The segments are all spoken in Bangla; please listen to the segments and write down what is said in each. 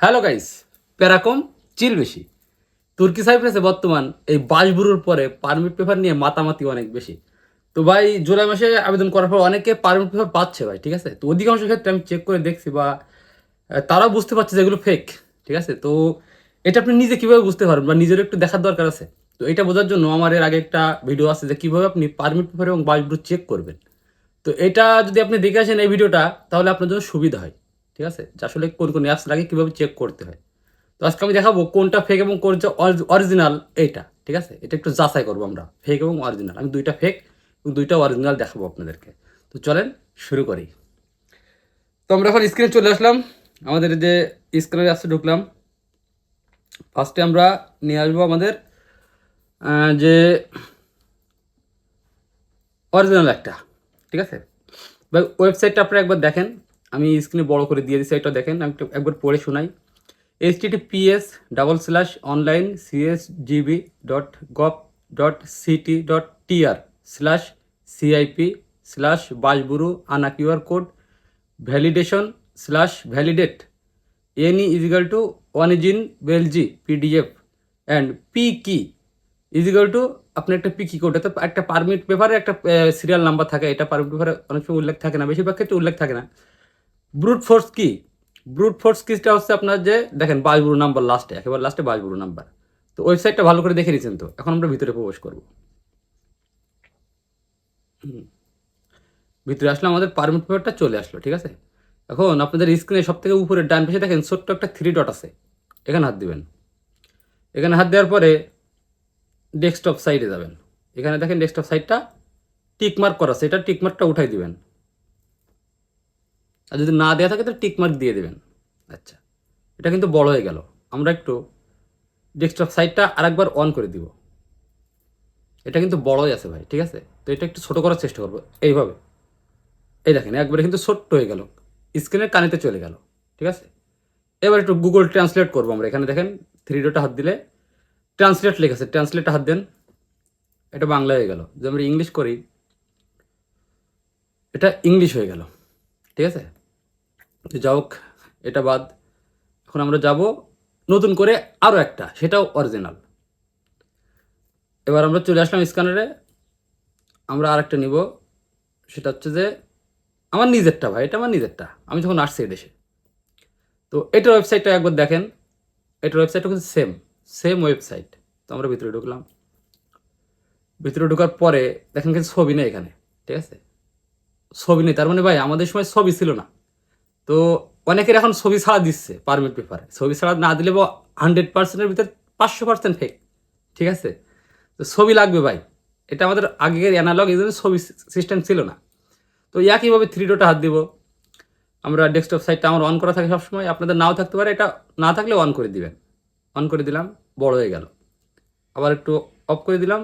হ্যালো গাইস প্যারাকম, চিল বেশি। তুর্কি সাইপ্রাসে বর্তমান এই বাসবুরুর পরে পারমিট পেপার নিয়ে মাতামাতি অনেক বেশি। তো ভাই, জুলাই মাসে আবেদন করার পর অনেকে পারমিট পেপার পাচ্ছে ভাই, ঠিক আছে? তো অধিকাংশ ক্ষেত্রে আমি চেক করে দেখছি বা তারাও বুঝতে পারছে যে এগুলো ফেক ঠিক আছে? তো এটা আপনি নিজে কীভাবে বুঝতে পারবেন বা নিজের একটু দেখার দরকার আছে। তো এটা বোঝার জন্য আমার এর আগে একটা ভিডিও আছে যে কীভাবে আপনি পারমিট পেপার এবং বাসবুরু চেক করবেন। তো এটা যদি আপনি দেখে আসেন এই ভিডিওটা তাহলে আপনার জন্য সুবিধা হয়। ঠিক আছে? আসলে কোন কোন অ্যাপস লাগে কীভাবে চেক করতে হয়। তো আজকে আমি দেখাবো কোনটা ফেক এবং কোনটা অরিজিনাল এইটা, ঠিক আছে? এটা একটু যাচাই করব আমরা ফেক এবং অরিজিনাল আমি দুইটা ফেক এবং দুইটা অরিজিনাল দেখাবো আপনাদেরকে। তো চলেন শুরু করি। তো আমরা এখন স্ক্রিনে চলে আসলাম। আমাদের যে স্ক্রিনের অ্যাপসে ঢুকলাম। ফার্স্টে আমরা নিয়ে আসব আমাদের যে অরিজিনাল একটা, ঠিক আছে? ওয়েবসাইটটা আপনারা একবার দেখেন। আমি স্ক্রিনে বড় করে দিয়ে দিচ্ছি এটা দেখেন, আমি একবার পড়ে শোনাই। H PS double slash online CS GB dot gov dot CT dot TR slash CIP slash বাসবুরু আনা QR code validation slash validate any is equal to ওয়ানিজিন বেলজি PDF and P key is equal to আপনার একটা পি কি কোড তো একটা পারমিট পেপারে একটা সিরিয়াল নাম্বার থাকে, এটা পারমিট পেপারে অনেক সময় উল্লেখ থাকে না, বেশিরভাগ ক্ষেত্রে উল্লেখ থাকে না। ব্রুট ফোর্স কি? ব্রুট ফোর্স কিসটা হচ্ছে আপনার যে, দেখেন বাসবুরু নাম্বার লাস্টে একেবারে লাস্টে বাসবুরু নাম্বার তো ওয়েবসাইটটা ভালো করে দেখে নিয়েছেন তো, এখন আমরা ভিতরে প্রবেশ করব। ভিতরে আসলে আমাদের পারমিট পেপারটা চলে আসলো, ঠিক আছে? এখন আপনাদের স্ক্রিনে সব থেকে উপরে ডান পাশে দেখেন ছোট্ট একটা থ্রি ডট আছে, এখানে হাত দিবেন। এখানে হাত দেওয়ার পরে ডেস্কটপ সাইডে যাবেন। এখানে দেখেন ডেস্কটপ সাইডটা টিকমার্ক করা আছে, এটা টিক মার্কটা উঠাই দিবেন। আর যদি না দেওয়া থাকে তো টিক মার্ক দিয়ে দেবেন। আচ্ছা এটা কিন্তু বড় হয়ে গেল। আমরা একটু ডেস্কটপ সাইটটা আরেকবার অন করে দিব। এটা কিন্তু বড়ই আছে ভাই, ঠিক আছে? তো এটা একটু ছোটো করার চেষ্টা করব। এইভাবে। এই দেখেন, একবারে কিন্তু ছোট্ট হয়ে গেল। স্ক্রিনের কানেতে চলে গেল, ঠিক আছে? এবার একটু গুগল ট্রান্সলেট করব আমরা। এখানে দেখেন থ্রি ডোটা হাত দিলে ট্রান্সলেট লেখা আছে। ট্রান্সলেটটা হাত দেন। এটা বাংলা হয়ে গেল। যদি আমরা ইংলিশ করি, এটা ইংলিশ হয়ে গেল, ঠিক আছে? যা হোক, এটা বাদ। এখন আমরা যাব নতুন করে আরও একটা, সেটাও অরিজিনাল এবার আমরা চলে আসলাম স্ক্যানারে আমরা আর একটা নিব, সেটা হচ্ছে যে আমার নিজেরটা ভাই, এটা আমার নিজেরটা। আমি যখন আসছি দেশে। তো এটার ওয়েবসাইটটা একবার দেখেন। এটার ওয়েবসাইটটা কিন্তু সেম সেম ওয়েবসাইট তো আমরা ভিতরে ঢুকলাম। ভিতরে ঢোকার পরে দেখেন কিন্তু ছবি নেই এখানে, ঠিক আছে? ছবি নেই, তার মানে ভাই, আমাদের সময় ছবি ছিল না। তো অনেকের এখন ছবি ছাড়া দিচ্ছে পারমিট পেপারে ছবি ছাড়া না দিলে হান্ড্রেড পার্সেন্টের ভিতরে পাঁচশো পার্সেন্ট ফেক ঠিক আছে? তো ছবি লাগবে ভাই। এটা আমাদের আগের অ্যানালগ এই জন্য ছবি সিস্টেম ছিল না। তো একইভাবে থ্রি ডোটা হাত দিব? আমরা ডেস্কটপ সাইটটা আমার অন করা থাকে সবসময়। আপনাদের নাও থাকতে পারে। এটা না থাকলে অন করে দিবেন। অন করে দিলাম, বড় হয়ে গেল। আবার একটু অফ করে দিলাম।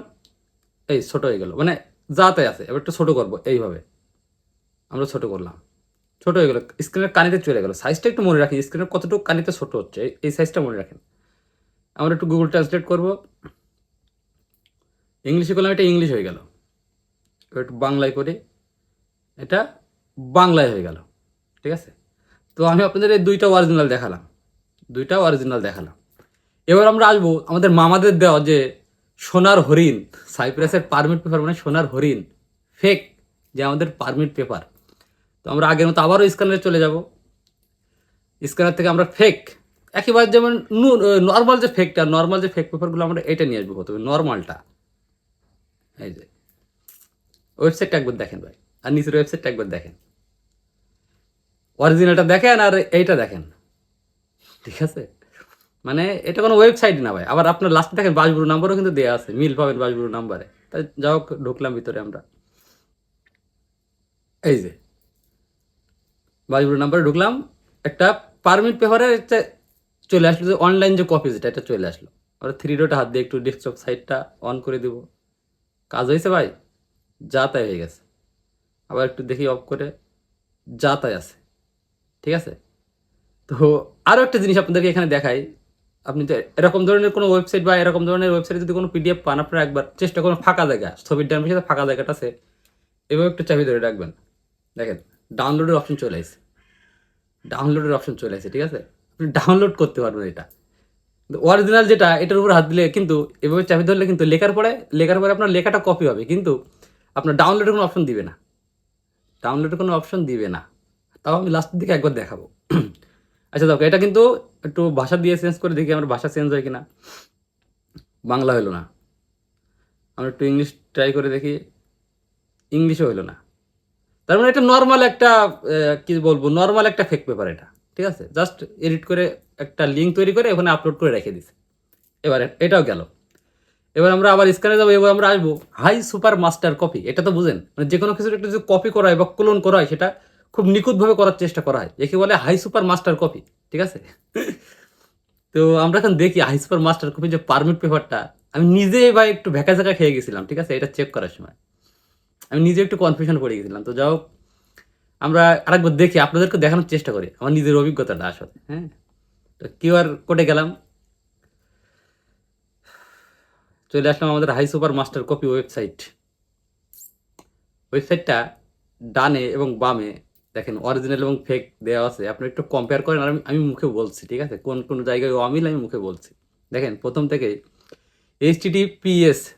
এই ছোট হয়ে গেল। মানে যাতে আছে। এবার একটু ছোট করব এইভাবে। আমরা ছোট করলাম। ছোট হয়ে গেল স্ক্রিনের কানিতে চলে গেল। সাইজটা একটু মনে রাখি স্ক্রিনের কতটুকু কানিতে ছোট হচ্ছে, এই- সাইজটা মনে রাখেন। আমরা একটু গুগল ট্রান্সলেট করব। ইংলিশে করলাম, এটা ইংলিশ হয়ে গেল। একটু বাংলায় করে। এটা বাংলায় হয়ে গেল, ঠিক আছে? তো আমি আপনাদের এই দুইটা অরিজিনাল দেখালাম, দুইটা অরিজিনাল দেখালাম। এবার আমরা আসব আমাদের মামাদের দেওয়া যে সোনার হরিণ সাইপ্রাসের পারমিট পেপার মানে সোনার হরিণ ফেক যে আমাদের পারমিট পেপার তো আমরা আগের মতো আবারও স্ক্যানারে চলে যাব। স্ক্যানার থেকে আমরা ফেক একেবারে যেমন নর্মাল যে ফেকটা নর্মাল যে ফেক পেপারগুলো আমরা এটা নিয়ে আসব প্রথমে নর্মালটা এই যে ওয়েবসাইটটা একবার দেখেন ভাই, আর নিচের ওয়েবসাইটটা একবার দেখেন। অরিজিনালটা দেখেন আর এইটা দেখেন। ঠিক আছে? মানে এটা কোনো ওয়েবসাইট না ভাই, আবার আপনার লাস্টে দেখেন বাসগুরু নাম্বারও কিন্তু দেওয়া আছে, মিল পাবেন বাসগুরু নাম্বারে তাই যা হোক, ঢুকলাম ভিতরে আমরা। এই যে বাসগুরু নাম্বারে ঢুকলাম, একটা পারমিট পেপারের একটা চলে আসলো, যে অনলাইন যে কপি যেটা, এটা চলে আসলো। আমরা থ্রি ডোটা হাত দিয়ে একটু ডেস্কটপ সাইডটা অন করে দিব। কাজ হয়েছে ভাই যা তাই হয়ে গেছে। আবার একটু দেখি অফ করে যা তাই আছে। ঠিক আছে? তো আরও একটা জিনিস আপনাদেরকে এখানে দেখাই। আপনি তো এরকম ধরনের কোনো ওয়েবসাইট বা এরকম ধরনের ওয়েবসাইটে যদি কোনো পিডিএফ পান, আপনারা একবার চেষ্টা করুন ফাঁকা জায়গা, ছবির ডান পাশে ফাঁকা জায়গাটা আছে, এভাবে একটু চাবি ধরে রাখবেন। দেখেন ডাউনলোডের অপশন চলে আসছে ডাউনলোডের অপশন চলে আসছে ঠিক আছে? আপনি ডাউনলোড করতে পারবেন এটা। অরিজিনাল যেটা, এটার উপর হাত দিলে কিন্তু, এভাবে চাপে ধরলে কিন্তু লেখার পরে লেখার পরে আপনার লেখাটা কপি হবে, কিন্তু আপনার ডাউনলোডের কোনো অপশন দিবে না। ডাউনলোডের কোনো অপশন দিবে না। তাও আমি লাস্টের দিকে একবার দেখাবো। আচ্ছা দেখো, এটা কিন্তু একটু ভাষা দিয়ে চেঞ্জ করে দেখি আমার ভাষা চেঞ্জ হয় কিনা। বাংলা হলো না। আমরা একটু ইংলিশ ট্রাই করে দেখি। ইংলিশও হলো না। তার মানে এটা নর্মাল একটা কি বলব নর্মাল একটা ফেক পেপার এটা, ঠিক আছে? জাস্ট এডিট করে একটা লিঙ্ক তৈরি করে ওখানে আপলোড করে রেখে দিছে। এবার এটাও গেল। এবার আমরা আবার স্ক্যানে যাব, এবার আমরা আসব। হাই সুপার মাস্টার কপি, এটা তো বুঝেন? মানে যে কোনো কিছু একটা যদি কপি করা হয় বা ক্লোন করা হয়, সেটা খুব নিখুঁতভাবে করার চেষ্টা করা হয়। একে বলে হাই সুপার মাস্টার কপি, ঠিক আছে? তো আমরা এখন দেখি হাই সুপার মাস্টার কপি যে পারমিট পেপারটা আমি নিজে ভাই একটু ভেকা ঝাঁকা খেয়ে গেছিলাম, ঠিক আছে? এটা চেক করার সময়। আমি নিজে একটু কনফিউশন পড়ে গেছিলাম। তো যাই হোক, আমরা আরেকবার দেখি, আপনাদেরকে দেখানোর চেষ্টা করি। আমার নিজের অভিজ্ঞতাটা আসলে হ্যাঁ? তো কিউআর কোডে গেলাম। চলে আসলাম আমাদের high super master copy website. ওয়েবসাইটটা ডানে এবং বামে, দেখেন অরিজিনাল এবং ফেক দেওয়া আছে। আপনি একটু কম্পেয়ার করেন, আর আমি মুখে বলছি, ঠিক আছে? কোন কোন জায়গায় অমিল, আমি মুখে বলছি। দেখেন, প্রথম থেকে এইচ টি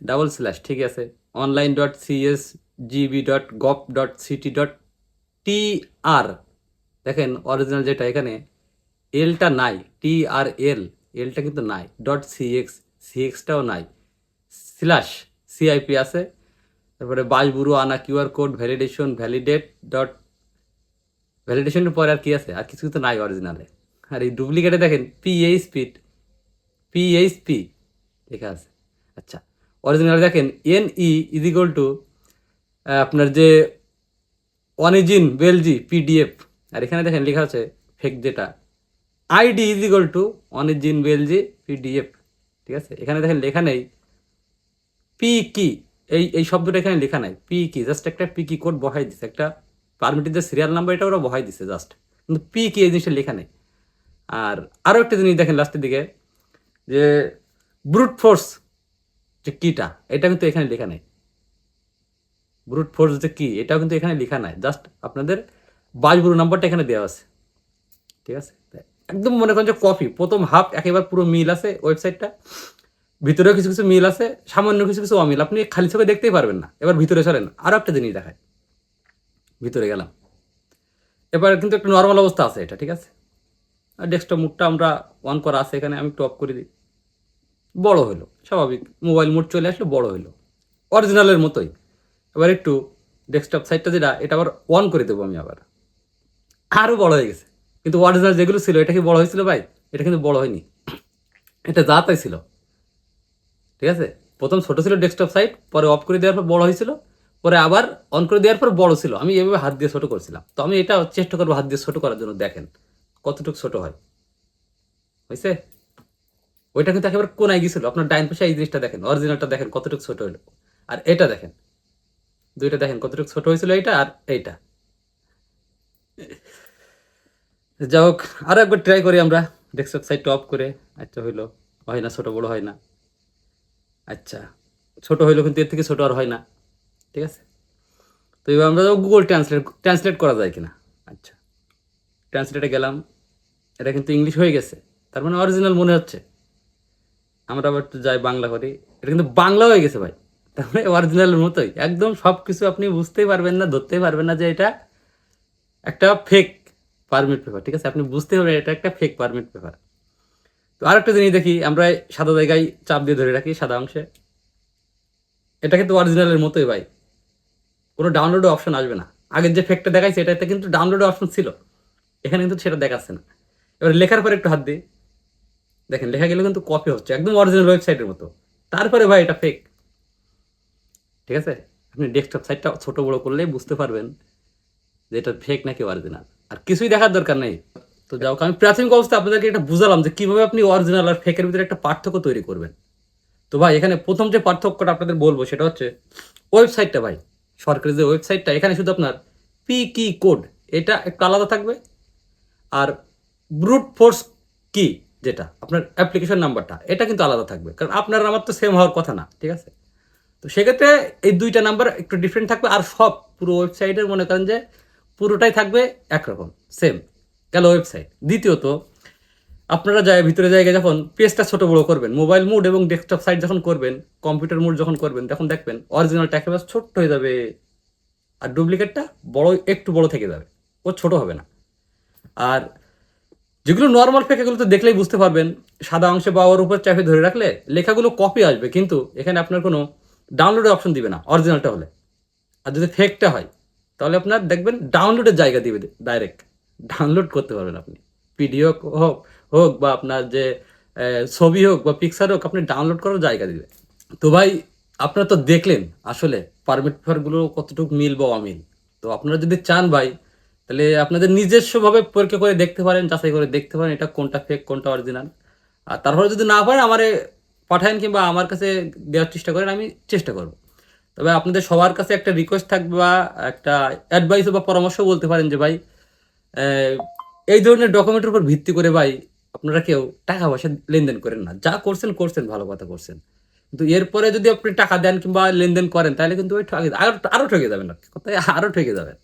ডাবল স্ল্যাশ ঠিক আছে? Online dot CS GB dot gov dot CT dot T R দেখেন অরিজিনাল যেটা এখানে এলটা নাই টি আর এল এলটা কিন্তু নাই ডট সিএক্স সিএক্সটাও নাই স্ল্যাশ সিআইপি আছে, তারপরে বাসবুরু আনা QR code validation validate dot ভ্যালিডেশনের পরে আর কি আছে? আর কিছু তো নাই অরিজিনালে আর এই ডুপ্লিকেটে দেখেন পিএইচপি পিএইচপি লেখা আছে। আচ্ছা অরিজিনাল দেখেন N E is equal to আপনার যে অনিজিন বেলজি, পিডিএফ, আর এখানে দেখেন লেখা আছে fake data ID is equal to অনিজিন বেলজি, পিডিএফ, ঠিক আছে? এখানে দেখেন লেখা নেই পি কি এই এই শব্দটা এখানে লেখা নাই। পি কি জাস্ট একটা পি কি কোড বহাই দিছে। একটা পারমিটের যে সিরিয়াল নাম্বার এটা ওরা বহাই দিছে জাস্ট কিন্তু পি কি এই জিনিসটা লেখা নেই। আর আরও একটা জিনিস দেখেন লাস্টের দিকে, যে ব্রুট ফোর্স যে কিটা এটা কিন্তু এখানে লেখা নেই। ব্রুট ফোর্স যে কি? এটাও কিন্তু এখানে লেখা নাই। জাস্ট আপনাদের বাজবুরু নাম্বারটা এখানে দেওয়া আছে। ঠিক আছে? একদম মনে করেন যে কপি প্রথম হাফ একেবারে পুরো মিল আছে ওয়েবসাইটটা ভিতরেও কিছু কিছু মিল আছে, সামান্য কিছু কিছু অমিল। আপনি খালি চোখে দেখতেই পারবেন না। এবার ভিতরে চলেন। আরও একটা জিনিস দেখায় ভিতরে গেলাম। এবার কিন্তু একটু নর্মাল অবস্থা আছে এটা, ঠিক আছে? আর ডেস্কটপ মুডটা আমরা অন করা আছে এখানে, আমি একটু অফ করে দিই। বড় হলো। স্বাভাবিক। মোবাইল মোড চলে আসলো, বড় হলো। অরিজিনালের মতোই। এবার একটু ডেস্কটপ সাইটটা যেটা, এটা আবার অন করে দেবো আমি আবার। আরও বড় হয়ে গেছে। কিন্তু অরিজিনাল যেগুলো ছিল, এটা কি বড় হয়েছিল ভাই? এটা কিন্তু বড় হয়নি। এটা যা তাই ছিল। ঠিক আছে? প্রথম ছোট ছিল ডেস্কটপ সাইট পরে অফ করে দেওয়ার পর বড় হয়েছিল, পরে আবার অন করে দেওয়ার পর বড় ছিল। আমি এভাবে হাত দিয়ে ছোট করছিলাম। তো আমি এটা চেষ্টা করব হাত দিয়ে ছোট করার জন্য, দেখেন কতটুকু ছোট হয়। হয়েছে? ওইটা কিন্তু একেবারে কোনায় গেছিল আপনার ডাইন পাশে এই জিনিসটা দেখেন অরিজিনালটা দেখেন কতটুকু ছোট হলো। আর এটা দেখেন দুইটা দেখেন, কতটুকু ছোট হয়েছিল এইটা আর এইটা। যাই হোক আরও একবার ট্রাই করি আমরা। ডেস্কটপ সাইটটা অফ করে আচ্ছা হইল, হয় না, ছোট বড় হয় না। আচ্ছা ছোট হইল কিন্তু এর থেকে ছোট আর হয় না, ঠিক আছে? তো এবার আমরা গুগল ট্রান্সলেট ট্রান্সলেট করা যায় কিনা? আচ্ছা ট্রান্সলেটে গেলাম। এটা কিন্তু ইংলিশ হয়ে গেছে, তার মানে অরিজিনাল মনে হচ্ছে। আমরা আবার যাই বাংলা করি। এটা কিন্তু বাংলা হয়ে গেছে ভাই। মানে অরিজিনালের মতোই। একদম সব কিছু আপনি বুঝতেই পারবেন না, ধরতেই পারবেন না যে এটা একটা ফেক পারমিট পেপার ঠিক আছে? আপনি বুঝতে পারবেন এটা একটা ফেক পারমিট পেপার তো আরেকটা জিনিস দেখি, আমরা সাদা জায়গায় চাপ দিয়ে ধরে রাখি সাদা অংশে। এটা কিন্তু অরিজিনালের মতোই ভাই। কোনো ডাউনলোড অপশন আসবে না। আগের যে ফেকটা দেখাইছে, এটাতে কিন্তু ডাউনলোড অপশন ছিল। এখানে কিন্তু সেটা দেখাচ্ছে না। এবার লেখার পরে একটু হাত দিই। দেখেন, লেখা গেলে কিন্তু কপি হচ্ছে, একদম অরিজিনাল ওয়েবসাইটের মতো। তারপরে ভাই এটা ফেক ঠিক আছে? আপনি ডেস্কটপ সাইডটা ছোটো বড়ো করলেই বুঝতে পারবেন যে এটা ফেক নাকি অরিজিনাল আর কিছুই দেখার দরকার নেই। তো যাও আমি প্রাথমিক অবস্থা আপনাদেরকে এটা বুঝালাম যে কীভাবে আপনি অরিজিনাল আর ফেকের ভিতরে একটা পার্থক্য তৈরি করবেন। তো ভাই, এখানে প্রথম যে পার্থক্যটা আপনাদের বলব সেটা হচ্ছে ওয়েবসাইটটা ভাই, সরকারি যে ওয়েবসাইটটা এখানে শুধু আপনার পি কি কোড এটা একটু আলাদা থাকবে। আর ব্রুট ফোর্স কি যেটা, আপনার অ্যাপ্লিকেশন নাম্বারটা এটা কিন্তু আলাদা থাকবে। কারণ আপনার আমার তো সেম হওয়ার কথা না, ঠিক আছে? তো সেক্ষেত্রে এই দুইটা নাম্বার একটু ডিফারেন্ট থাকবে আর সব পুরো ওয়েবসাইটের মনে করেন যে পুরোটাই থাকবে একরকম সেম গেল ওয়েবসাইট দ্বিতীয়ত, আপনারা যায় ভিতরে জায়গায় যখন পেজটা ছোটো বড়ো করবেন মোবাইল মোড এবং ডেস্কটপ সাইট যখন করবেন কম্পিউটার মোড যখন করবেন, তখন দেখবেন অরিজিনালটা একেবারে ছোট্ট হয়ে যাবে আর ডুপ্লিকেটটা বড়, একটু বড় থেকে যাবে। ও ছোট হবে না। আর যেগুলো নর্মাল ফেক এগুলো তো দেখলেই বুঝতে পারবেন, সাদা অংশে বা ওর উপর চাপে ধরে রাখলে লেখাগুলো কপি আসবে, কিন্তু এখানে আপনার কোনো ডাউনলোডের অপশন দিবে না অরিজিনালটা হলে। আর যদি ফেকটা হয়, তাহলে আপনার দেখবেন ডাউনলোডের জায়গা দিবে ডাইরেক্ট ডাউনলোড করতে পারবেন আপনি। পিডিও হোক হোক বা আপনার যে ছবি হোক বা পিকচার হোক, আপনি ডাউনলোড করার জায়গা দিবে। তো ভাই, আপনারা তো দেখলেন আসলে পারমিট পেপারগুলো কতটুকু মিল বা অমিল। তো আপনারা যদি চান ভাই, তাহলে আপনাদের নিজস্বভাবে পরীক্ষা করে দেখতে পারেন, যাচাই করে দেখতে পারেন এটা কোনটা ফেক কোনটা অরিজিনাল আর তারপরে যদি না পারেন, আমারে পাঠান কিংবা আমার কাছে দেওয়ার চেষ্টা করেন, আমি চেষ্টা করব। তবে আপনাদের সবার কাছে একটা রিকোয়েস্ট থাকবে বা একটা অ্যাডভাইস বা পরামর্শ বলতে পারেন যে, ভাই এই ধরনের ডকুমেন্টের উপর ভিত্তি করে, ভাই, আপনারা কেউ টাকা পয়সা লেনদেন করেন না। যা করছেন করছেন, ভালো কথা করছেন। কিন্তু এরপরে যদি আপনি টাকা দেন কিংবা লেনদেন করেন, তাহলে কিন্তু ওই ঠকে আরও আরও ঠকে যাবেন। আর। কথায় আরও ঠকে যাবেন।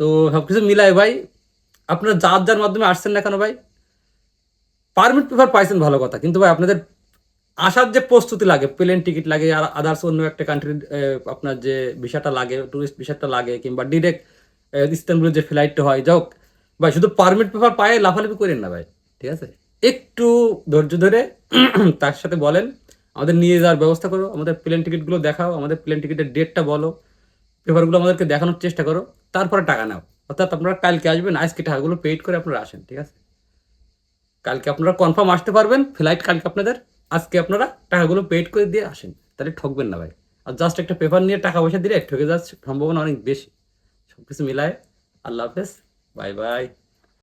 তো সব কিছু মিলাই, ভাই, আপনারা যার যার মাধ্যমে আসছেন না কেন, ভাই পারমিট পেপার পাইছেন ভালো কথা। কিন্তু, ভাই, আপনাদের আসার যে প্রস্তুতি লাগে প্লেন টিকিট লাগে, আর আদার্স অন্য একটা কান্ট্রির আপনার যে ভিসাটা লাগে টুরিস্ট ভিসাটা লাগে, কিংবা ডিরেক্ট ইস্তানবুলের যে ফ্লাইটটা হয় যাক ভাই, শুধু পারমিট পেপার পায়ে লাফালাফি করেন না ভাই, ঠিক আছে? একটু ধৈর্য ধরে তার সাথে বলেন, আমাদের নিয়ে যাওয়ার ব্যবস্থা করো, আমাদের প্লেন টিকিটগুলো দেখাও, আমাদের প্লেন টিকিটের ডেটটা বলো পেপারগুলো আমাদেরকে দেখানোর চেষ্টা করো, তারপরে টাকা নাও। অর্থাৎ আপনারা কালকে আসবেন, আজকে টাকাগুলো পেইড করে আপনারা আসেন, ঠিক আছে? কালকে আপনারা কনফার্ম আসতে পারবেন ফ্লাইট কালকে আপনাদের আজকে আপনারা টাকাগুলো পেড করে দিয়ে আসেন। তাহলে ঠকবেন না ভাই। আর জাস্ট একটা পেপার নিয়ে টাকা পয়সা দিলে ঠকে যাওয়ার সম্ভাবনা অনেক বেশি। সব কিছু মিলায় আল্লাহ হাফেজ। Bye bye